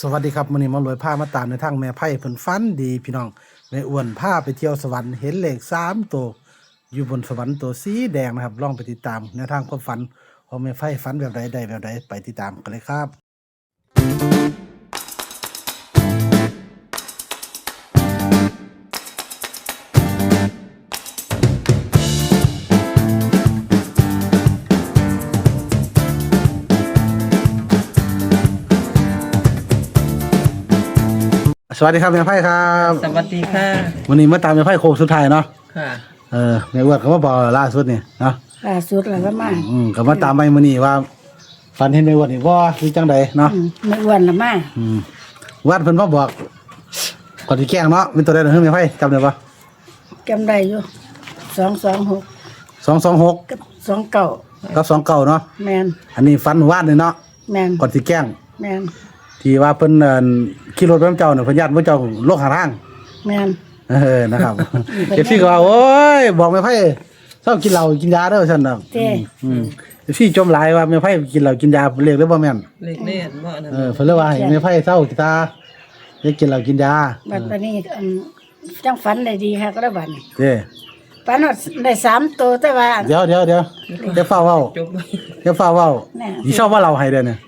สวัสดีครับมื้อนี้มาลวยผ้ามาตามในทางแม่ไพ่เพิ่นฟันดีพี่น้องแม่อ้วนผ้าไปเที่ยวสวรรค์เห็นเลข3ตัวอยู่บนสวรรค์ตัวสีแดงนะครับลองไปติดตามในทางความฝันของแม่ไพ่ฝันแบบใดใดแบบใดไปติดตามกันเลยครับ สวัสดีครับแม่ไพ่ครับสวัสดีค่ะ วันนี้มาตามแม่ไพ่โค้งสุดท้ายเนาะค่ะ เออแม่อ้วนเขามาบอกล่าสุดนี่เนาะล่าสุดแล้วก็มาอืมก็มาตามไปมื้อนี้ว่าฝันเห็นแม่อ้วนนี่บ่หรือจังใดเนาะอืมไม่อ้วนละมาอืมวัดเพิ่นมาบอกก่อนที่แกล้งเนาะเป็นตัวใดเด้อแม่ไพ่จำได้ปะจำได้อยู่สองสองหก226กับสองเก้ากับ29เนาะแมนอันนี้ฝันวาดเลยเนาะแมนก่อนที่แกล้งแมน ที่ว่าเพิ่นเอิ่นขี่รถไปนำเจ้าน่ะเพิ่นญาติบ่เจ้าโลกหาทาง แมนเออ นะครับ เอฟซีก็ว่าโอ้ย บอกไม่ไพ่ชอบกินเหล้ากินยาเด้อฉันน่ะเจ้ อืมเอฟซีจมหลายว่าไม่ไพ่กินเหล้ากินยาเรียกได้บ่แม่นเล็กเล่นบ่นั่นเออเพิ่นเลยว่าให้ไม่ไพ่เศร้ากีตาอย่ากินเหล้ากินยาบัดปานนี้อันจังฝันได้ดีค่ะก็ได้บัดนี้เด้ฝันว่าได้สามตัวแต่ว่า เดี๋ยวเดี๋ยวเดี๋ยวเดี๋ยวฟ้าเว้าจบไว้เดี๋ยวฟ้าเว้าแน่สิชอบว่าเราให้เด้อเนี่ย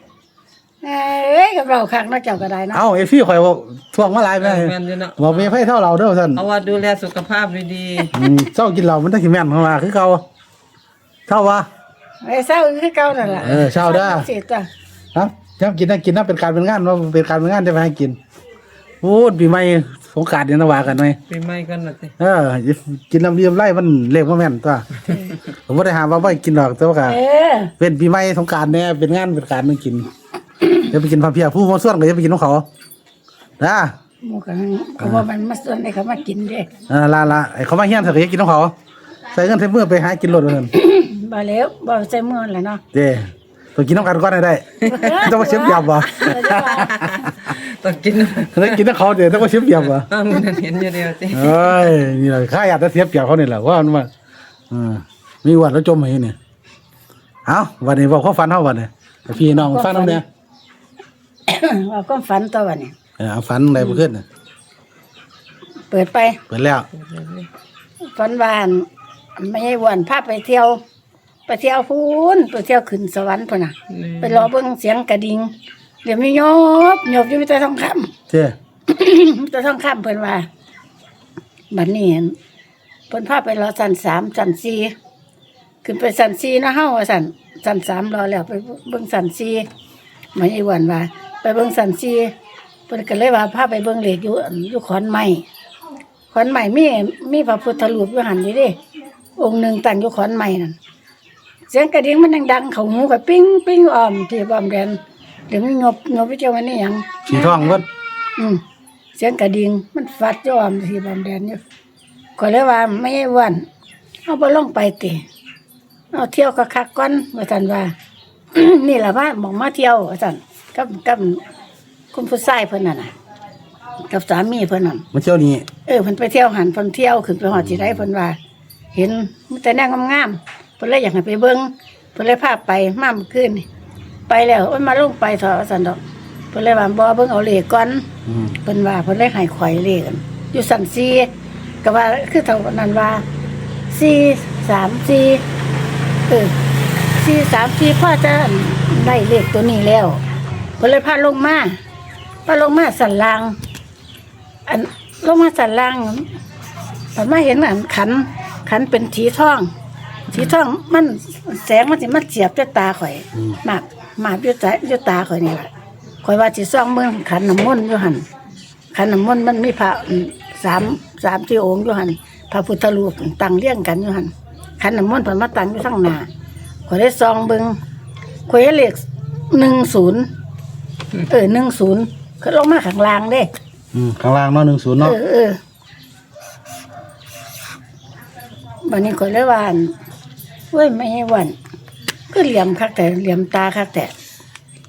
เอ้ยกับเราคักเนาะเจ้าก็ได้เนาะเอ้าเอฟซีข่อยว่าทวงมาหลายเอแม่อแม่นอยู่เนาะบอกไม่ไพ่เท่าเราเด้อซั่นเอาว่าดูแลสุขภาพดีอืมเศร้ากินเหล้ามันต้องสิแม่นเข้ามาคือเก่าเท่าว่า ไอ้เศร้าคือเก่านั่นล่ะเออเศร้าเด้อสิจ้ะครับย้ำกินนะกินนะเป็นการเป็นงานว่าเป็นการเป็นงานจะไปให้กินโอ้ยปีใหม่สงกรารเนี่ยนะว่ากันไหม ๆปีใหม่กันน่ะสิเออกินลำเลียมไล่มันเล็กว่าแม่นตัว ผมไม่ได้หามว่าไม่กินหรอกแต่ว่าก็เออ เป็นปีใหม่สงกรารเนี่ยเป็นงานเป็นการมันกิน เดี๋ยวไปกินพันเพียผู้มาส่วนก็จะไปกินของเขานะหมู่กันเขาว่ามันมาส่วนให้เขามากินเด้เออลาละไอ้เขามาเฮียนเถอะก็จะกินของเขาใส่เงินใส่มือไปหากินรถเลยบ่แล้วบ่ใส่มือแล้วเนาะเด้ตัวกินน้ำกันก่อนได้ได้ต้องมาเชฟยำวะต้องกินได้กินน้ำเขาเดี๋ยวต้องมาเชฟยำวะอ้าวมันเห็นอยู่เดียวสิเอ้ยนี่แหละข้าอยากจะเสียเปรียบเขานี่แหละว่ามันว่าอืมมีวันแล้วจมให้เนี่ยเอาวันนี้บอกเขาฟันเขาวันนี้แต่พี่น้องฟันน้องเนี่ย ว่าความฝันตัววันนี้เออเอาฟันอะไรมาขึ้นน่ะเปิดไป เปิดแล้วฝันวาอั่นไม่ให้วันพาไปเที่ยว ไปเที่ยวพูนไปเที่ยวขึ้นสวรรค์พุ่นน่ะ ไปรอเบิ่งเสียงกระดิ่งเดี๋ยวมีโยบโยบอยู่มีแต่ทองคำ เจ้มีแต่ทองคำเพิ่นว่าบัดนี้เห็นเพิ่นพาไปรอสันสามสันสี่ขึ้นไปสันสี่เนาะเฮาว่าสันสันสามรอแล้วไปเบิ่งสันสี่ไม่ให้วันว่าไป เบิ่งสันสี่เพิ่นก็เลยว่าพาไปเบิ่งเหล็กอยู่อั่นอยู่ขอนไม้ขอนใหม่มีมีพระพุทธรูปอยู่หันอยู่เดิองค์หนึ่งตั้งอยู่ขอนใหม่นั่นเสียงกระดิ่งมันดังดังๆเขาหูกับปิ้งปิ้งอ้อมที่บอมแดนเดี๋ยวมันงบงบไปเจ้าวันนี้หยัง สีทองเพิ่นอืมเสียงกระดิ่งมันฟัดอยู่อ้อมที่บอมแดนอยู่ก็เลยว่าไม่ให้อ้วันเอาไปลงไปติเอาเที่ยวคักๆก่อนว่าซั่นว่า นี่แหละว่าหมองมาเที่ยวว่าซั่น กับกับคุณผู้ชายเพิ่นน่ะน่ะ กับสามีเพิ่นนั่นมาเที่ยวนี้เออเพิ่นไปเที่ยวหันเพิ่นเที่ยวขึ้นไปหอดสิได้เพิ่นว่า เห็นมีแต่แนวงามๆเพิ่นเลยอยากให้ไปเบิ่งเพิ่นเลยพาไปมาเมื่อคืนนี่ไปแล้วโอ้ยมาลงไปเถอะว่าซั่นดอกเพิ่นเลยว่าบ่เบิ่งเอาเลขก่อนอืมเพิ่นว่าเพิ่นเลยให้ข่อยเลขกันอยู่สันซีก็ว่าคือเท่านั้นว่า4 3 4เออ4 3 4พ่อจะได้เลขตัวนี้แล้ว เพิ่นเลยพาลงมาพาลงมาสันลางอันลงมาสันลางผมมาเห็นอันขัน ขันเป็นสีทองสีทองมันแสงมันสิมันเสียบด้วยตาข่อยมากมากด้วยใจด้วยตาข่อยนี่แหละข่อยว่าสิซ่องเมืองขันน้ำมนต์อยู่หันขันน้ำมนต์มันมีพระสามสามที่องค์อยู่หันพระพุทธรูปตั้งเรียงกันอยู่หันขันน้ำมนต์เพิ่นมาตั้งอยู่ข้างหน้าข่อยได้ซองเบิ่งข่อยเห็นเลขหนึ่งศูนย์ เออหนึ่งศูนย์คือลงมาข้างล่างเด้อืมข้างล่างเนาะหนึ่งศูนย์เนาะเออเออวันนี้ก็เลยว่าอั่นเว้ยไม่ให้วันก็เหลี่ยมคักแต่เหลี่ยมตาคักแต่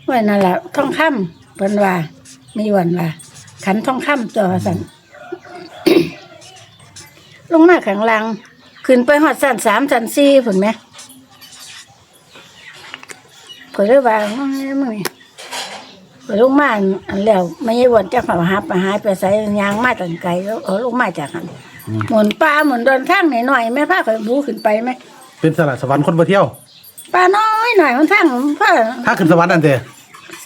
เว้ยนั่นแหละทองคำเพิ่นว่ามีวันว่าขันทองคำตัวสันลงมาข้างล่างขึ้นไปหอดสันสามสันสี่ผุนไหมก็เลยว่ามึงนี่มึงนี่ ไปลงมาอันแล้วไม่ใช่วันจะมาหาไปหายไปใส่ยางมาตันไกลแล้วเอาลงมาจากหันหมุนปลาหมุนเดินทางหน่อยๆแม่พาข่อยบูขึ้นไปไหมเป็นสลัดสวรรค์คนบ่เที่ยวปลาน้อยหน่อยมันทางพาถ้าขึ้นสวรรค์นั่นเด้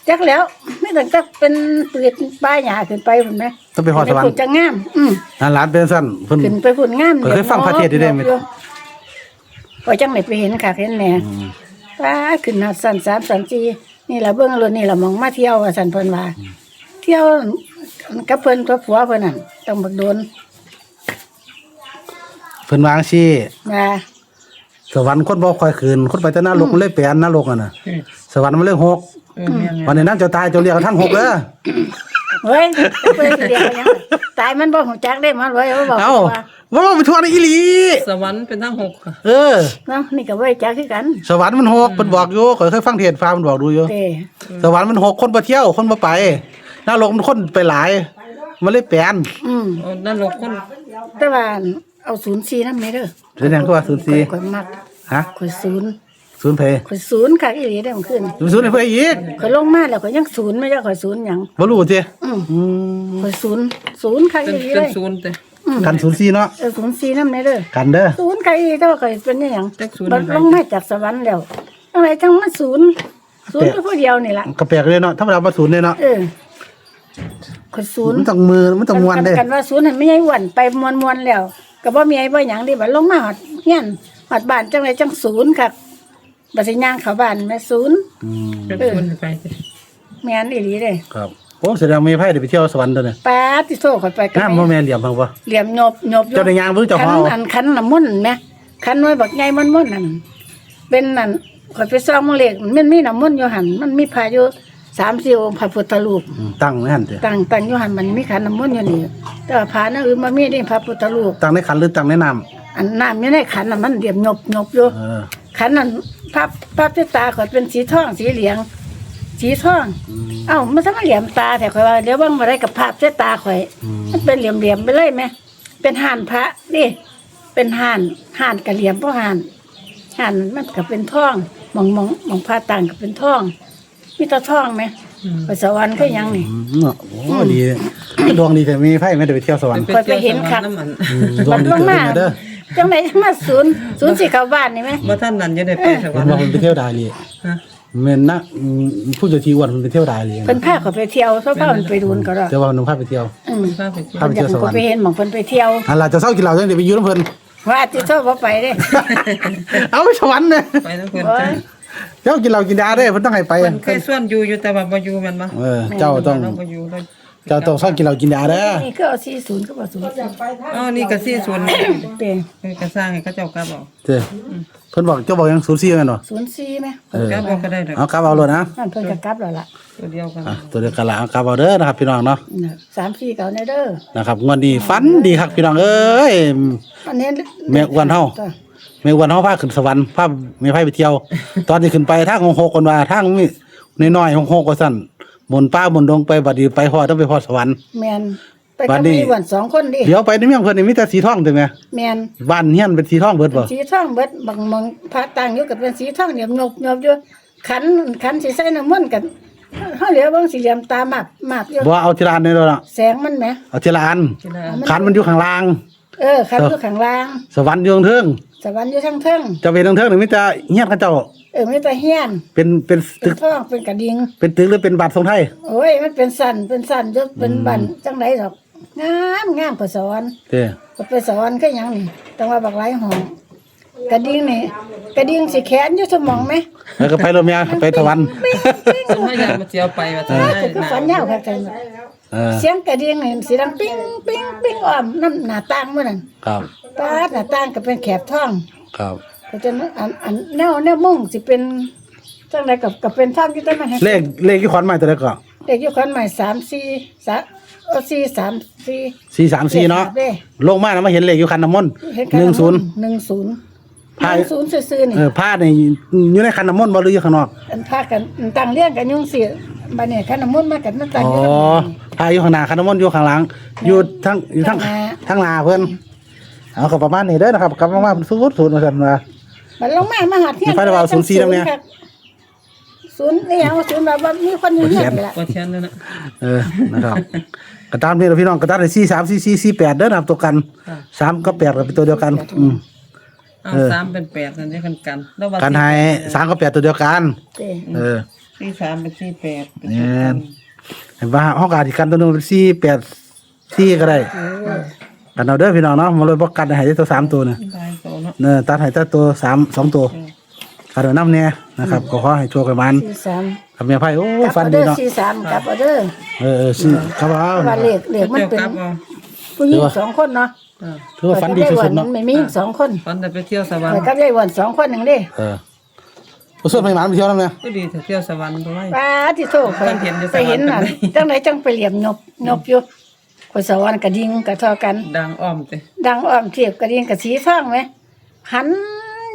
จักแล้วไม่ต้องจักเป็นเปลือกปลาหยาขึ้นไปผมไหมต้องไปฮอดสวรรขึ้นค์จะงามอืมนั่นหลานเป็นสั้นเพิ่นขึ้นไปฝุ่นงามเออเคยฟังพระเทศน์ได้ไหมพอจังไหนไปเห็นค่ะเห็นแหน่ปลาขึ้นหาดสันสามสันจี นี่ละเบื้องรถนี่ละมองมาเที่ยวว่าสันเพิ่นว่า เที่ยวกับเพิ่นกับผัวเพิ่นน่ะต้องบักโดนเพิ่นวางซี่มาสวรรค์คนบ่ค่อยขึ้นคนไปแต่นรกมันเลยแปลนนรกอะน่ะเออสวรรค์มันเลยหกเออแม่นวันนี้นั้นเจ้าตายเจ้าเรียกกันทั้งหกเด้อ เฮ้ยเพิ่นสิเดียวยังตายมันบ่ฮู้จักได้มันไว้บ่บอกเอ้าว่าว่าไปทัวร์ในอีหลีๆสวรรค์เป็นทั้งหกค่ะเออเนาะนี่ก็บ่ได้จักคือกันสวรรค์มันหกเพิ่นบอกอยู่ข้อยเคยฟังเทศน์ฟ้ามันบอกดูอยู่เด้สวรรค์มันหกคนบ่เที่ยวคนบ่ไปนรกมันคนไปหลาย มันเลยแปลนอืมเอานั่นลกคนแต่ว่าเอา04นำแม่เด้อเป็นหยังก็ว่าศูนย์สี่ข่อยมักฮะข่อยศูนย์ ศูนย์เพข่อยศูนย์คักอีหลีได้อมันขึ้นศูนย์ให้เพิ่นอีกข่อยลงมาแล้วข่อยยังศูนย์ไม่ใช่ข่อยศูนย์หยังบ่รู้ติอืมอืมข่อยศูนย์ศูนย์คักเป็อีนหลีเป็เลนยศูนย์แต่ กันศูนย์สี่เนาะเออศูนย์สี่นำแม่เด้อ กันเด้อศูนย์คักอีหลีแต่ว่าข่อยเป็นหยังจักศูนย์ บัดลงมาจากสวรรค์แล้วอะไรจังมาศูนย์ศูนย์อยู่ผู้เดียวนี่ล่ะก็แปลกเลยเนาะธรรมดาบ่ศูนย์เลยเนาะเออข่อยศูนย์มันต้องมือมันต้องมวนเด้กันว่าศูนย์ให้ไม่ใช่อ้วนไปมวนมวนๆแล้วก็บ่มีไอ้บ่หยังดิบัดลงมาฮอดเฮียนฮอดบ้านจังไดจังศูนย์ครั บบัดสิย่างเข้าบ้านแม่ศูนย์อืมเป็นศูนย์ไปสิแม่นอีหลีเด้ครับโอ้แสดงมีไผได้ไปเที่ยวสวรรค์ตัวเนี่ยป้าติโซข่อยไปกังามบ่แม่นเหลี่ยมพังบ่ เหลี่ยมโยบโยบอยู่เจ้าได้ย่างบ่รู้เจ้าคันเฮาอันคันน้ำมนต์แหมคันไว้บักใหญ่มันมนต์นั่นเป็นนั่นข่อยไปซ่อมเลขมันมีน้ำมนต์อยู่หั่นมันมีพระอยู่3-4องค์พระพุทธรูป อืมตั้งไว้หั่นเด้ตั้งตั้งอยู่หันมันมีขันน้ำมนต์อยู่นี่แต่ว่าพานะอื่นมามีนี่พระพุทธรูปตั้งในขันหรือตั้งในน้ำอันน้ำอยู่ในขันน่ะมันเดียมหยบหยบอยู่ เออ ขันนั้นพระพระพิตาข่อยเป็นสีทองสีเหลือง สีทอง อืมเอ้ามันทำไมเหลี่ยมตาแต่ข่อยว่าเดี๋ยวว่างมาได้กับภาพเส้ตาข่อย อืมมันเป็นเหลี่ยมเหลี่ยมๆไปเลยไหมเป็นห่านพระดิเป็นห่านห่านกับเหลี่ยมเพราะห่านห่านมันก็เป็นทองมองมองมองพระต่างก็เป็นทองมีแตาทองไหมอืมไปสวรรค์ก็ยังนี่อืมเนาะโอ้ดีดวงดีแต่มีไผไม่ได้ไปเที่ยวสวรรค์ ข่อยไปเห็นค่ะน้ำมันอืมดวงดีเกินนะเด้อ จังไหนมาศูนย์ศูนย์สี่เข้าบ้านนี่ไหมว่าท่านนั้นจะได้ไปสวรเห็รนค์ว่ามันไปเที่ยวได้เลยฮะแม่นนะอืมผู้เจ้าที่อ้วนมันไปเที่ยวได้เลยเพิ่นพาเขาไปเที่ยวเพราะพามันไปดูนก็ได้แต่ว่ามันพาไปเที่ยวอืมพาไปเที่ยวพาไปเที่ยวสวรรค์ไปเห็นหมองเพิ่นไปเที่ยวอันล่ะจะเศร้ากินเหล้าจังได๋ไปอยู่นํเพิ่นว่าสิชอบบ่ไปเด้เอาไปสวรรค์เด้ไปแล้วเพิ่นโอ้จ้ะยเจ้ากินเหล้ากินยาเด้เพิ่นต้องให้ไปเพิ่อะนเคยส่วนอยู่อยู่แต่ว่าบ่อยู่แม่นบ่เออเจ้าต้อง เราบ่อยู่เรา เจ้าต้องเศร้ากินเหล้ากินยาเด้อนี่ก็เอา40ก็บ่ศูนย์อ๋อนี่ก็สี่ศูนย์เป็นเออก็สร้างให้เขาเจ้ากลับเอาเจ้เพิ่นบอกเจ้าบอกยัง04แม่นบ่04ไหมเออกลับเอาก็ได้ดอกเอากลับเอาเลยนะนั่นเพิ่นก็กลับแล้วล่ะตัวเดียวกันอะตัวเดียวกันละเอากลับเอาเด้อนะครับพี่น้องเนาะน่ะ3 4เก่าในเด้อนะครับงวดนี้ฝันดีครับพี่น้องเอ้ยอันนี้แม่อ้วนเฮาแม่อ้วันเฮาพาขึ้นสวรรค์พาแม่ไผไปเที่ยว ตอนที่ขึ้นไปทางของหกคนว่าทางมีน้อยๆของหกว่าซั่น บนป้าบนดงไปบัดนี้ไปฮอดต้องไปฮอดสวรรค์ แม่นไปบักัดบนี้ มีอ้วนสองคนดิเดี๋ยวไปในเมืองเพิ่นนี่มีแต่สีทองใช่ไหมแม่นบ้านเฮียนเป็นสีทองเบิดบ่สีทองเบิดบางมองพระต่างอยู่กับเป็นสีทองเหลี่ยมหยบหยบอยู่ขันขันสิใส่น้ำมนต์กันเฮาเหลียวเบิ่งสีเหลี่ยมตามากมากอยู่บ่เอาทีละอันนี่แล้วล่ะแสงมันแหมเอาทีละอันที่นั่นขันมันอยู่ข้างล่าง เออขันอยู่ข้างล่างสวรรค์อยู่ข้างเทิงสวรรค์อยู่ทางเทิงจะเป็นทางเทิงนี่มีแต่เฮียนเขาเจ้า เออไม่แต่เฮียนเป็นเป็นเป็ตึนกท้องเป็นกระดิ่งเป็นตึกหรือเป็นบาททรงไทย โอ้ยมันเป็นสันเป็นสันจะเป็นบันจังไดดอกงามงามกว่าสวรรค์เด้ก็ไปสวรรค์ก็ยังนี่ต้องว่าบักหลายห้องกระดิ่งนี่กระดิ่งสิแขนอยู่สมองไหมแล้วก็ไปโรงเรียนไปสวรรค์สมัยยามมาเจียวไปว่าจะได้แต่คือฝันยาวค่ะกันเออ เสียงกระดิ่งนี่สิดังปิ้งปิ้งปิ้งอ้อมน้ำหน้าต่างมื้อนั้นครับ ป้าดหน้าต่างก็เป็นแขบท้อง ครับ ก็จะอันอันแนวแนวมุ่งสิเป็นจังไดกับกับเป็นท่องอยู่แต่มันให้เลขเลขที่ขวัญใหม่ตัวใดก็เด็กอยู่คนใหม่สามสี่สามเออสี่สามสี่434เนาะด้ลงมาแล้วมาเห็นเลขอยู่คันน้ำมนต์เห็นกัน10หนึ่งศูนย์พาหนึ่งศูนย์ซื่อๆนี่เออผ้านี่อยู่ในคันน้ำมนต์บ่หรืออยู่ข้างนอกอันพากันตั้งเรียงกันยุ่งสิบัดนี้ขันน้ำมนต์มากันมาตั้งอ๋ออยู่ตรงนี้ผ้าอยู่ข้างหน้าคันน้ำมนต์อยู่ข้างหลังอยู่ทั้งอยู่ทั้งข้างหน้า ทั้งหน้าเพิ่นเอาก็ประมาณนี้เด้อนะครับกลับมาว่าศูนย์ศูนย์ว่าซั่นว่า บัดลงมามาหาเที่ยงมีไฟระเบิดศูนย์สี่แล้วเนี่ย ศูนย์นี่ยังศูนย์แบบว่ามีคนอยู่เฮียนนี่แหละกดเชียนแล้วนะเออ นะครับ กระตามนี่เราพี่น้องกระตามได้สี่สามสี่สี่สี่แปดเด้อนะครับตัวกันค่ะสามก็แปดก็เป็นตัวเดียวกัน อืมเอาเออสามเป็นแปดนั่นได้กันกันแล้วว่ากันให้สามก็แปดตัวเดียวกันเด้เออสี่สามเป็นสี่แปดเป็นแม่ตัวกันนเห็นว่าห้องการอีกกันตัวหนึงเป็นสี่แปดสี่ก็ได้ เออ กันเอาเด้อพี่น้องเนาะมาเลยบอกกันให้ได้ตัวสามตัวเนี่ยได้โตเนาะเนอตัดให้แต่ตัวสามสองตัวกันเอาน้ำเนี่ยนะครับก็ขอให้โชคกันมันสี่สามกับเมียไพ่โอ้กลับฟันเอาดีเด้อเนาะสี่สามกลับเอาเด้อเออเออสี่ครับเอา ว่าเลขเลขมันเจ้าเป็นกลับเอาผู้หญิงสองคนเนาะอ่าถือว่าฟันดีสุดๆเนาะมันไม่มีสองคนฟันแต่ไปเที่ยวสวรรไปค์กับยายหวันสองคนหนึ่งเด้เออผู้ส่วนไม่หมานไปเที่ยวน้ำเนี่ยก็ดีถ้าเที่ยวสวรรค์ด้วยป้าที่โทษไปท่านเห็นอยู่ไปเห็นน่ะสวรรค์กันจังไหนจังไปเหลี่ยมนบนบอยู่ คนสวรรค์กระดิ่งกระทอกัน ดังอ้อมเตดังอ้อมเทียบกระดิ่งกระสีทองไหมหัน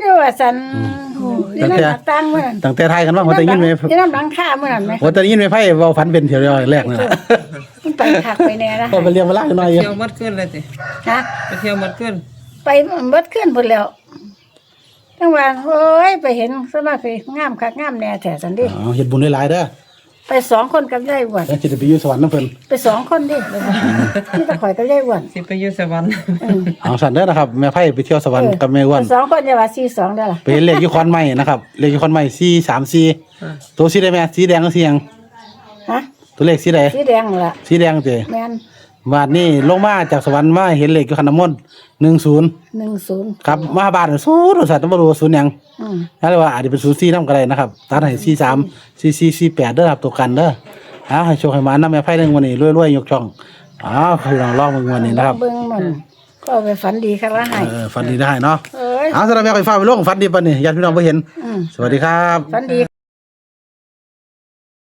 อยู่ว่าสันอยู่นั่นหน้าต่างมื้อนั้นตั้งแต่ไทยกันว่าผมจะยินไหมอยู่นั่นหลังคามื้อนั้นไหมผมจะยินไหมไพ่เว่าฟันเป็นเที่ยวแรกนี่แหละมันไปคักไปแน่นะก็ไปเรียนมาลากหน่อยอยู่เที่ยวหมดขึ้นเลยติฮะไปเที่ยวหมดขึ้นไปเบิดขึ้นพุ่นแล้วจังว่าโอ้ยไปเห็นสมาไปงามคักงามแน่แท้สันดิอ๋อเห็ดบุญได้หลายเด้อ ไปสองคนกับยายหวนแล้วจะได้ไปอยู่สวรรค์น้ำเพิ่นไปสองคนดินี่ตะข่อยกับยายหวนสิไปอยู่สวรรค์เอาสั่นเด้อนะครับแม่ไพ่ไปเที่ยวสวรรค์กับแม่อ้วน ไปสองคนอย่าว่าสี่สองได้อล่ะไปเห็นเลขยี่คอนใหม่นะครับเลขยี่คอนใหม่สี่สามสี่อ่าตัวสีได้ไหมสีแดงก็สีหยังฮะตัวเลขสีใดสีแดงนั่นล่ะสีแดงเจแม่น บาทนี่ลงมาจากสวรรค์มาเห็นเลขอยู่ขันน้ำมนต์หนึ่งศูนย์หนึ่งศูนย์ครับมาบาทศูนย์สัตว์ต้องมาดูว่าศูนย์หยังอืมนั่นเลยว่าอาจจะเป็นศูนย์สี่น้ำก็ได้นะครับตัดให้สี่สามสี่สี่สี่แปดเด้อครับตัวกันเด้อเอาให้โชคให้มาน้ำแม่ไพ่หนึ่งวันนี้รวยๆยกช่องอ้าวคือลองลองมึงวันนี้นะครับเบิ่งมันก็เอาไปฝันดีคักละให้เออฟันดีได้เนาะเอ้ยเอาสำหรับแม่ไฟฟ้าไปลงฟันดีปะนี่ญาติพี่น้องไปเห็น อืมสวัสดีครับ ฝันดี